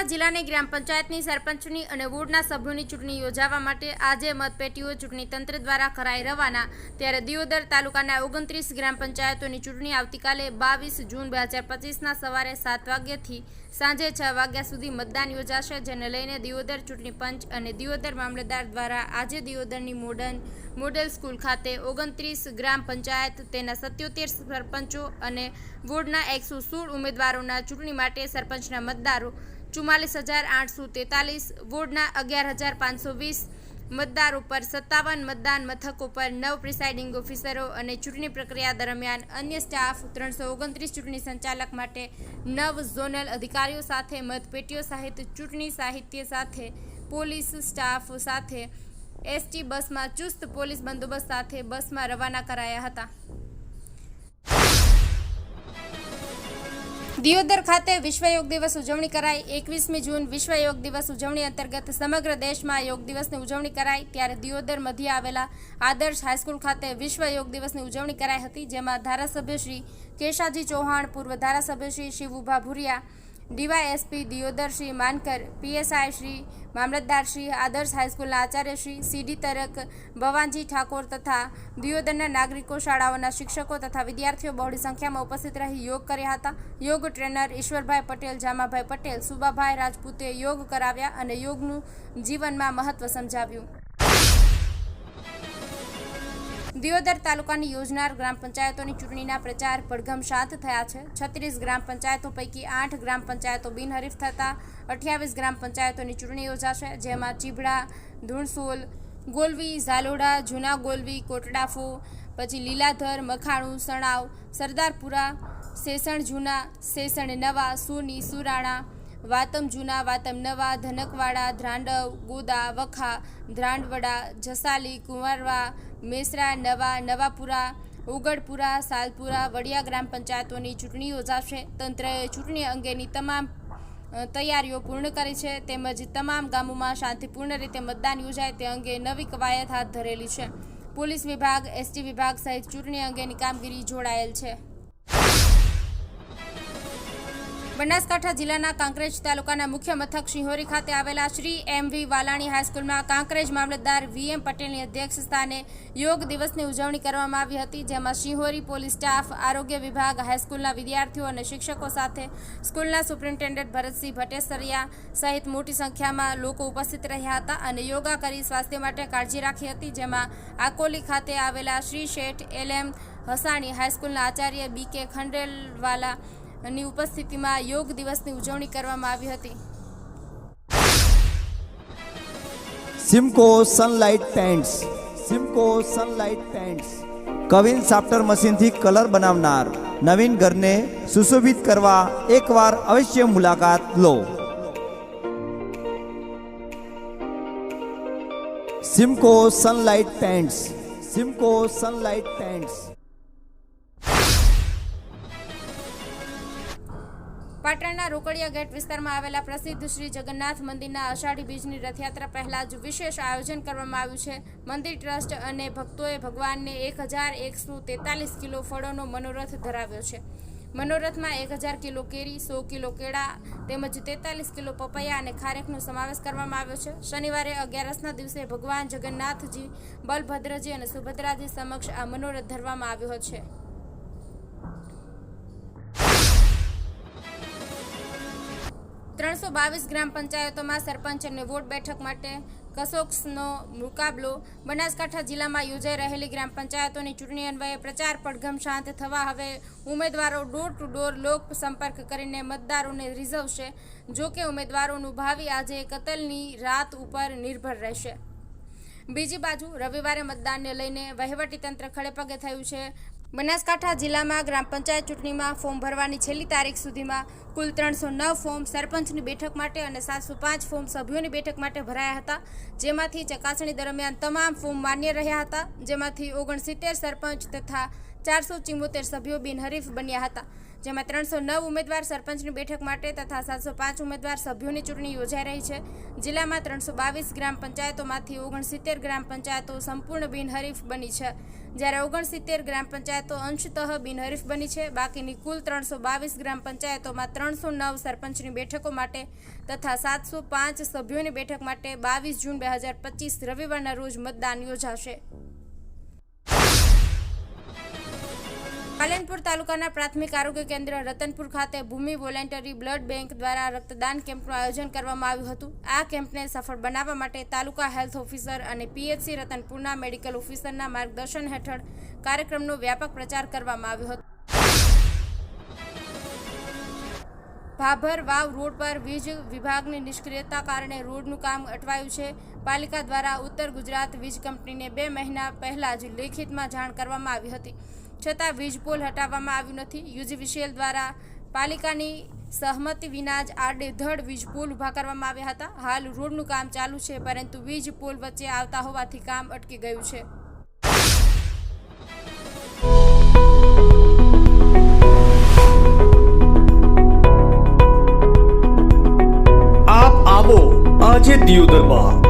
બનાસકાંઠા જિલ્લાની ગ્રામ પંચાયતની સરપંચની અને વોર્ડના સભ્યોની ચૂંટણી યોજાવા માટે આજે મતપેટીઓ ચૂંટણી તંત્ર દ્વારા કરાઈ રવાના. ત્યારે દિયોદર તાલુકાના ઓગણત્રીસ ગ્રામ પંચાયતોની ચૂંટણી આવતીકાલે બાવીસ જૂન બે હજાર પચીસના સવારે સાત વાગ્યાથી સાંજે છ વાગ્યા સુધી મતદાન યોજાશે, જેને લઈને દિયોદર ચૂંટણી પંચ અને દિયોદર મામલતદાર દ્વારા આજે દિયોદરની મોડર્ન મોડેલ સ્કૂલ ખાતે ઓગણત્રીસ ગ્રામ પંચાયત, તેના સત્યોતેર સરપંચો અને વોર્ડના એકસો સોળ ઉમેદવારોના ચૂંટણી માટે સરપંચના મતદારો ચુમ્માલીસ હજાર આઠસો તેતાલીસ વોર્ડના અગિયાર હજાર પાંચસો વીસ મતદારો પર સત્તાવન મતદાન મથકો પર નવ પ્રિસાઇડિંગ ઓફિસરો અને ચૂંટણી પ્રક્રિયા દરમિયાન અન્ય સ્ટાફ ત્રણસો ઓગણત્રીસ ચૂંટણી સંચાલક માટે નવ ઝોનલ અધિકારીઓ સાથે, મતપેટીઓ સહિત ચૂંટણી સાહિત્ય સાથે, પોલીસ સ્ટાફ સાથે, એસટી બસમાં ચુસ્ત પોલીસ બંદોબસ્ત સાથે બસમાં રવાના કરાયા હતા. દિયોદર ખાતે વિશ્વ યોગ દિવસ ઉજવણી કરાઈ. એકવીસમી જૂન વિશ્વ યોગ દિવસ ઉજવણી અંતર્ગત સમગ્ર દેશમાં યોગ દિવસની ઉજવણી કરાઈ. ત્યારે દિયોદર મધ્ય આવેલા આદર્શ હાઈસ્કૂલ ખાતે વિશ્વ યોગ દિવસની ઉજવણી કરાઈ હતી, જેમાં ધારાસભ્ય શ્રી કેશાજી ચૌહાણ, પૂર્વ ધારાસભ્ય શ્રી શિવુભા ભુરિયા ડીવાયએસપી દિયોદરશ્રી માનકર, પીએસઆઈ શ્રી મામલતદાર શ્રી આદર્શ હાઈસ્કૂલના આચાર્યશ્રી સીડી તરક, ભવાનજી ઠાકોર તથા દિયોદરના નાગરિકો શાળાઓના શિક્ષકો તથા વિદ્યાર્થીઓ બહોળી સંખ્યામાં ઉપસ્થિત રહી યોગ કર્યા હતા. યોગ ટ્રેનર ઈશ્વરભાઈ પટેલ, જામાભાઈ પટેલ, સુબાભાઈ રાજપૂતે યોગ કરાવ્યા અને યોગનું જીવનમાં મહત્વ સમજાવ્યું. દિયોદર તાલુકાની યોજનાર ગ્રામ પંચાયતોની ચૂંટણીના પ્રચાર પડઘમ શાંત થયા છે. છત્રીસ ગ્રામ પંચાયતો પૈકી આઠ ગ્રામ પંચાયતો બિનહરીફ થતા અઠ્યાવીસ ગ્રામ પંચાયતોની ચૂંટણી યોજાશે, જેમાં ચીભડા, ધૂણસોલ, ગોલવી, ઝાલોડા, જૂના ગોલવી, કોટડાફો, પછી લીલાધર, મખાણું, સણાવ, સરદારપુરા, સેસણ જૂના, સેસણ નવા, સુની, સુરાણા, વાતમ જૂના, વાતમ નવા, ધનકવાડા, ધ્રાંડવ, ગોદા, વખા, ધ્રાંડવડા, જસાલી, કુંવરવા મેસરા, નવા, નવાપુરા, ઉગડપુરા, સાલપુરા, વડિયા ગ્રામ પંચાયતોની ચૂંટણી યોજાશે તંત્રએ ચૂંટણી અંગેની તમામ તૈયારીઓ પૂર્ણ કરી છે. તેમજ તમામ ગામોમાં શાંતિપૂર્ણ રીતે મતદાન યોજાય તે અંગે નવી કવાયત હાથ ધરેલી છે. પોલીસ વિભાગ, એસટી વિભાગ સહિત ચૂંટણી અંગેની કામગીરી જોડાયેલ છે. બનાસકાંઠા જિલ્લાના કાંકરેજ તાલુકાના મુખ્ય મથક શિહોરી ખાતે આવેલા શ્રી એમ વી વાલાણી હાઈસ્કૂલમાં કાંકરેજ મામલતદાર વી એમ પટેલની અધ્યક્ષ સ્થાને યોગ દિવસની ઉજવણી કરવામાં આવી હતી, જેમાં શિહોરી પોલીસ સ્ટાફ, આરોગ્ય વિભાગ, હાઈસ્કૂલના વિદ્યાર્થીઓ અને શિક્ષકો સાથે સ્કૂલના સુપ્રિન્ટેન્ડન્ટ ભરતસિંહ ભટેસરિયા સહિત મોટી સંખ્યામાં લોકો ઉપસ્થિત રહ્યા હતા અને યોગા કરી સ્વાસ્થ્ય માટે કાળજી રાખી હતી, જેમાં આકોલી ખાતે આવેલા શ્રી શેઠ એલ એમ હસાણી હાઈસ્કૂલના આચાર્ય બી કે ખંડેલવાલા ની ઉપસ્થિતિમાં યોગ દિવસની ઉજવણી કરવામાં આવી હતી. Simco sunlight paints Simco sunlight paints queen સાફ્ટર મશીનથી કલર બનાવનાર નવીન ઘરને સુશોભિત કરવા એકવાર અવશ્ય મુલાકાત લો. Simco sunlight paints Simco sunlight paints પાટણના રોકડિયા ગેટ વિસ્તારમાં આવેલા પ્રસિદ્ધ શ્રી જગન્નાથ મંદિરના અષાઢી બીજની રથયાત્રા પહેલા જ વિશેષ આયોજન કરવામાં આવ્યું છે. મંદિર ટ્રસ્ટ અને ભક્તોએ ભગવાનને એક હજાર એકસો તેતાલીસ કિલો ફળોનો મનોરથ ધરાવ્યો છે. મનોરથમાં એક હજાર કિલો કેરી, સો કિલો કેળા તેમજ તેતાલીસ કિલો પપૈયા અને ખારેકનો સમાવેશ કરવામાં આવ્યો છે. શનિવારે અગિયારસના દિવસે ભગવાન જગન્નાથજી, બલભદ્રજી અને સુભદ્રાજી સમક્ષ આ મનોરથ ધરવામાં આવ્યો છે. ત્રણસો બાવીસ ગ્રામ પંચાયતોમાં સરપંચ અને વોટ બેઠક માટે કસોક્સનો મુકાબલો બનાસકાંઠા જિલ્લામાં યોજાઈ રહેલી ગ્રામ પંચાયતોની ચૂંટણી અન્વયે પ્રચાર પડઘમ શાંત થવા હવે ઉમેદવારો ડોર ટુ ડોર લોક સંપર્ક કરીને મતદારોને રીઝવશે જો કે ઉમેદવારોનું ભાવિ આજે કતલની રાત ઉપર નિર્ભર રહેશે. બીજી બાજુ રવિવારે મતદાનને લઈને વહીવટીતંત્ર ખડેપગે થયું છે. બનાસકાંઠા જિલ્લામાં ગ્રામ પંચાયત ચૂંટણીમાં ફોર્મ ભરવાની છેલ્લી તારીખ સુધીમાં કુલ ત્રણસો નવ ફોર્મ સરપંચની બેઠક માટે અને સાતસો પાંચ ફોર્મ સભ્યોની બેઠક માટે ભરાયા હતા. જેમાંથી ચકાસણી દરમિયાન તમામ ફોર્મ માન્ય રહ્યા હતા. જેમાંથી ઓગણસિત્તેર સરપંચ તથા ચારસો ચિમ્મોતેર સભ્યો બિનહરીફ બન્યા હતા, જેમાં ત્રણસો નવ ઉમેદવાર સરપંચની બેઠક માટે તથા સાતસો પાંચ ઉમેદવાર સભ્યોની ચૂંટણી યોજાઈ રહી છે. જિલ્લામાં ત્રણસો બાવીસ ગ્રામ પંચાયતોમાંથી ઓગણસિત્તેર ગ્રામ પંચાયતો સંપૂર્ણ બિનહરીફ બની છે. જ્યારે ઓગણસિત્તેર ગ્રામ પંચાયતો અંશતઃ બિનહરીફ બની છે, બાકીની કુલ ત્રણસો બાવીસ ગ્રામ પંચાયતોમાં ત્રણસો નવ સરપંચની બેઠકો માટે તથા સાતસો પાંચ સભ્યોની બેઠક માટે બાવીસ જૂન બે હજાર પચીસ રવિવારના રોજ મતદાન યોજાશે. પાલનપુર તાલુકાના પ્રાથમિક આરોગ્ય કેન્દ્ર રતનપુર ખાતે ભૂમિ વોલેન્ટરી બ્લડ બેંક દ્વારા રક્તદાન કેમ્પનું આયોજન કરવામાં આવ્યું હતું. આ કેમ્પને સફળ બનાવવા માટે તાલુકા હેલ્થ ઓફિસર અને પીએચસી રતનપુરના મેડિકલ ઓફિસરના માર્ગદર્શન હેઠળ કાર્યક્રમનો વ્યાપક પ્રચાર કરવામાં આવ્યો હતો. ભાભર વાવ રોડ પર વીજ વિભાગની નિષ્ક્રિયતા કારણે રોડનું કામ અટવાયું છે. પાલિકા દ્વારા ઉત્તર ગુજરાત વીજ કંપનીને બે મહિના પહેલા જ લેખિતમાં જાણ કરવામાં આવી હતી. છતાં વીજ પોલ હટાવવામાં આવ્યું નથી. યુજીવીસીએલ દ્વારા પાલિકાની સહમતિ વિના જ આડેધડ વીજ પોલ ઊભા કરવામાં આવ્યા હતા. હાલ રોડનું કામ ચાલુ છે, પરંતુ વીજ પોલ વચ્ચે આવતા હોવાથી કામ અટકી ગયું છે. આજે આજે દિયોદરમાં.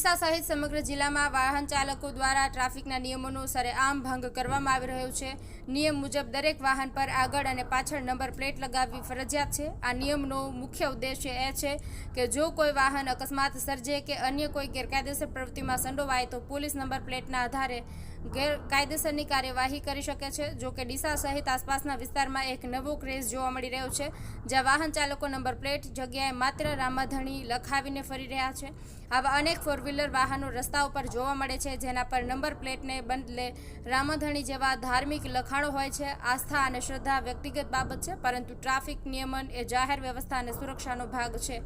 ડીસા સહિત સમગ્ર જિલ્લામાં વાહન ચાલકો દ્વારા ટ્રાફિકના નિયમોનો સરેઆમ ભંગ કરવામાં આવી રહ્યો છે. નિયમ મુજબ દરેક વાહન પર આગળ અને પાછળ નંબર પ્લેટ લગાવવી ફરજિયાત છે. આ નિયમનો મુખ્ય ઉદ્દેશ્ય એ છે કે જો કોઈ વાહન અકસ્માત સર્જે કે અન્ય કોઈ ગેરકાયદેસર પ્રવૃત્તિમાં સંડોવાય તો પોલીસ નંબર પ્લેટના આધારે ગેરકાયદેસરની કાર્યવાહી કરી શકે છે, જો કે ડીસા સહિત આસપાસના વિસ્તારમાં એક નવો ક્રેઝ જોવા મળી રહ્યો છે, જ્યાં વાહન ચાલકો નંબર પ્લેટ જગ્યાએ માત્ર રામાધણી લખાવીને ફરી રહ્યા છે. આવા અનેક ફોર વ્હીલર વાહનો રસ્તા ઉપર જોવા મળે છે, જેના પર નંબર પ્લેટને બદલે રામાધણી જેવા ધાર્મિક લખાણો હોય છે. આસ્થા અને શ્રદ્ધા વ્યક્તિગત બાબત છે, પરંતુ ટ્રાફિક નિયમન એ જાહેર વ્યવસ્થા અને સુરક્ષાનો ભાગ છે.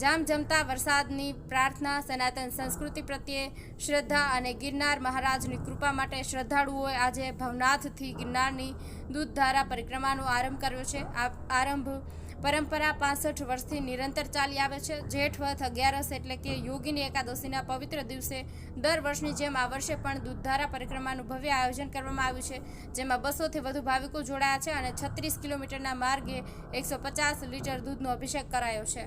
જામ જમતા વરસાદની પ્રાર્થના, સનાતન સંસ્કૃતિ પ્રત્યે શ્રદ્ધા અને ગિરનાર મહારાજની કૃપા માટે શ્રદ્ધાળુઓએ આજે ભવનાથથી ગિરનારની દૂધધારા પરિક્રમાનો આરંભ કર્યો છે. આ આરંભ પરંપરા પાસઠ વર્ષથી નિરંતર ચાલી આવે છે. જેઠ વથ અગિયારસ એટલે કે યોગીની એકાદશીના પવિત્ર દિવસે દર વર્ષની જેમ આ વર્ષે પણ દૂધધારા પરિક્રમાનું ભવ્ય આયોજન કરવામાં આવ્યું છે, જેમાં બસોથી વધુ ભાવિકો જોડાયા છે અને છત્રીસ કિલોમીટરના માર્ગે એકસો પચાસ લીટર દૂધનો અભિષેક કરાયો છે.